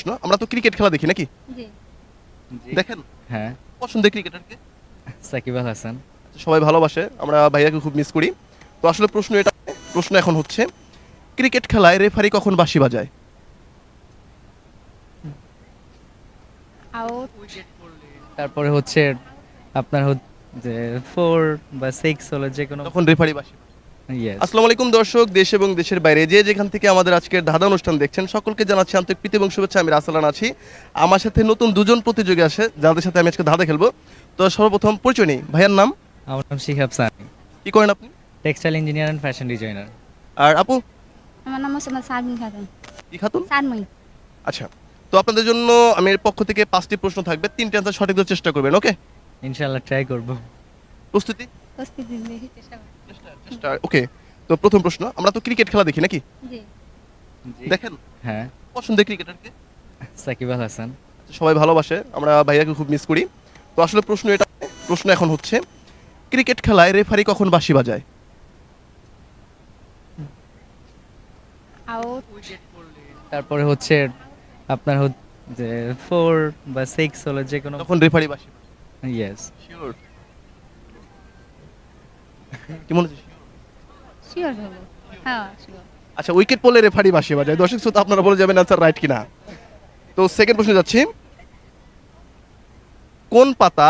প্রশ্ন আমরা তো ক্রিকেট খেলা দেখি নাকি? দেখেন। হ্যাঁ। পছন্দের ক্রিকেটারকে সাকিব আল হাসান। সবাই ভালোবাসে আমরা ভাইয়াকে খুব মিস করি। তো আসলে প্রশ্ন এটা প্রশ্ন এখন হচ্ছে ক্রিকেট খেলায় রেফারি কখন বাঁশি বাজায়? আউট তারপরে হচ্ছে আপনার হচ্ছে যে ফোর বা সিক্স হলো যে কোনো তখন রেফারি বাঁশি আসসালামু আলাইকুম দর্শক দেশ এবং দেশের বাইরে যে যেখান থেকে আমাদের আজকের ধাঁধা অনুষ্ঠান দেখছেন সকলকে জানাচ্ছি আন্তরিক প্রীতি এবং শুভেচ্ছা। আমি রাসালান আছি। আমার সাথে নতুন দুজন প্রতিযোগী আসে যাদের সাথে আমি আজকে ধাঁধা খেলব। তো সর্বপ্রথম পরিচয় নেই। ভাইয়ার নাম? আমার নাম শিহাব সানি। কি করেন আপনি? Textile engineer and fashion designer আর আপু? আমার নাম মোসাম্মদ সাদমিন খাতুন। কি খাতুন? সাদমই আচ্ছা। তো আপনাদের জন্য আমি এর পক্ষ থেকে পাঁচটি প্রশ্ন থাকবে। তিনটে আনসার সঠিক দেওয়ার চেষ্টা করবেন ওকে? ইনশাল্লাহ ট্রাই করব। প্রস্তুতি? চেষ্টা ওকে তো প্রথম প্রশ্ন আমরা তো ক্রিকেট খেলা দেখি নাকি? দেখেন? হ্যাঁ। পছন্দের ক্রিকেটারকে সাকিব আল হাসান। সবাই ভালোবাসে আমরা ভাইয়াকে খুব মিস করি। তো আসলে প্রশ্ন এটা প্রশ্ন এখন হচ্ছে ক্রিকেট খেলায় রেফারি কখন বাঁশি বাজায়? তারপরে হচ্ছে আপনার হচ্ছে যে ফোর বা সিক্স হলো যে কোনো তখন রেফারি বাঁশি ইয়েস শিওর কি মনে হচ্ছে? শিওর হ্যাঁ শিওর আচ্ছা উইকেট পড়লে রেফারি বাঁশি বাজায়। দর্শক শ্রোতা আপনারা বলে যাবেন আনসার রাইট কিনা। তো সেকেন্ড প্রশ্ন যাচ্ছি। কোন পাতা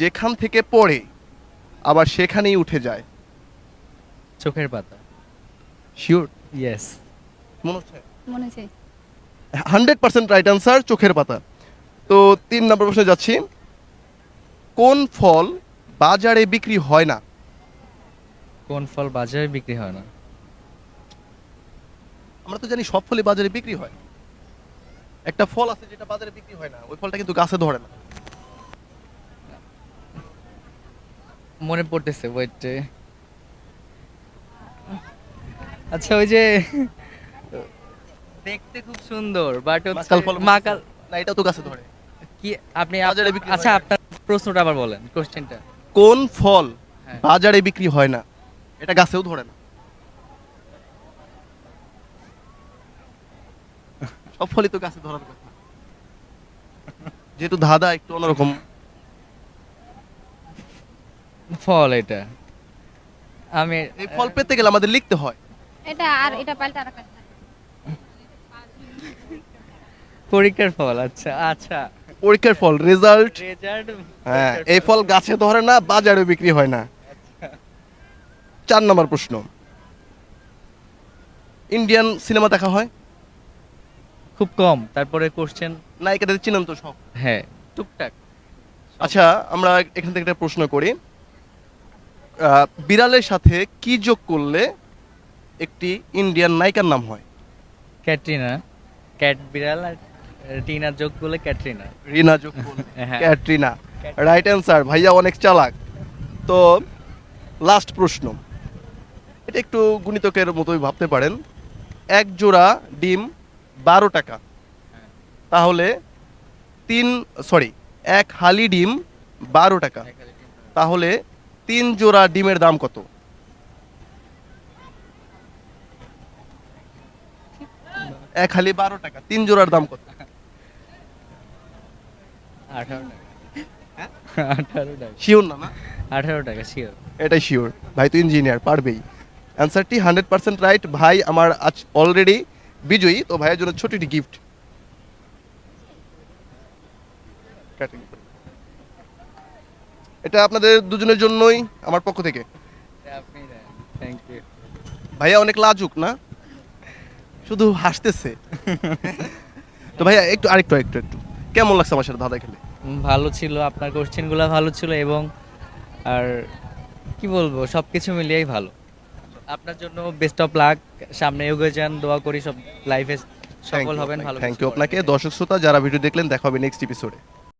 যেখান থেকে পড়ে আবার সেখানেই উঠে যায়? চোখের পাতা। শিওর ইয়েস মনে হচ্ছে? মনে হচ্ছে। হান্ড্রেড পার্সেন্ট রাইট আনসার চোখের পাতা। তো তিন নম্বর প্রশ্নে যাচ্ছি। কোন ফল বাজারে বিক্রি হয় না? কোন ফল বাজারে বিক্রি হয় না? আমরা তো জানি সব ফলই বাজারে বিক্রি হয়। একটা ফল আছে যেটা বাজারে বিক্রি হয় না ওই ফলটা কিন্তু গাছে ধরে না। মনে পড়তেছে ওয়েটে আচ্ছা ওই যে দেখতে খুব সুন্দর বাট মাকাল ফল মাকাল না এটা তো গাছে ধরে। কি আপনি আচ্ছা আপনার প্রশ্নটা আবার বলেন কোশ্চেনটা কোন ফল হ্যাঁ। বাজারে বিক্রি হয় না? এটা গাছেও ধরে না। সব ফলই তো গাছে ধরার কথা। যেহেতু ধাঁধা একটু অন্যরকম। ফল এটা। আমি এই ফল পেতে গেলে আমাদের লিখতে হয়। এটা আর এটা পাল্টা আর পরীক্ষার ফল আচ্ছা আচ্ছা। পরীক্ষার ফল রেজাল্ট রেজাল্ট হ্যাঁ এই ফল গাছে ধরে না বাজারে বিক্রি হয় না। চার নম্বর প্রশ্ন। ইন্ডিয়ান সিনেমা দেখা হয়? খুব কম তারপরে কোশ্চেন নায়িকাদের চিনেন তো সব হ্যাঁ টুকটাক। আচ্ছা আমরা এখান থেকে একটা প্রশ্ন করি। বিড়ালের সাথে কি যোগ করলে একটি ইন্ডিয়ান নায়িকার নাম হয়? ক্যাটরিনা। ক্যাট বিড়াল আর টিনা যোগ করলে ক্যাটরিনা। রিনা যোগ করলে। হ্যাঁ। ক্যাটরিনা। রাইট অ্যান্সার ভাইয়া অনেক চালাক। তো লাস্ট প্রশ্ন। এটা একটু গুণিতকের মতোই ভাবতে পারেন। এক জোড়া ডিম বারো টাকা। তাহলে তিন সরি এক হালি ডিম বারো টাকা। তাহলে তিন জোড়া ডিমের দাম কত? এক হালি বারো টাকা তিন জোড়ার দাম কত? আঠারো টাকা। শিওর না না? আঠারো টাকা শিওর এটাই শিওর ভাই তো ইঞ্জিনিয়ার পারবেই। অ্যান্সারটি হান্ড্রেড পার্সেন্ট রাইট ভাই আমার আজ অলরেডি বিজয়ী, তো ভাইয়ের জন্য ছোট গিফট এটা আপনাদের দুজনের জন্যই, আমার পক্ষ থেকে। ভাইয়া অনেক লাজুক, না? শুধু হাসতেছে। তো ভাইয়া, একটু আরেকটু একটু একটু। কেমন লাগছে আমার সাথে দাদা খেলে? ভালো ছিল, আপনার কোশ্চেনগুলো ভালো ছিল এবং আর কি বলব সব কিছু মিলিয়েই ভালো। আপনার জন্য বেস্ট অফ লাক সামনে এগিয়ে যান দোয়া করি সব লাইফে সফল হবেন ভালো থ্যাংক ইউ আপনাকে। দর্শক শ্রোতা যারা ভিডিও দেখলেন দেখা হবে নেক্সট এপিসোডে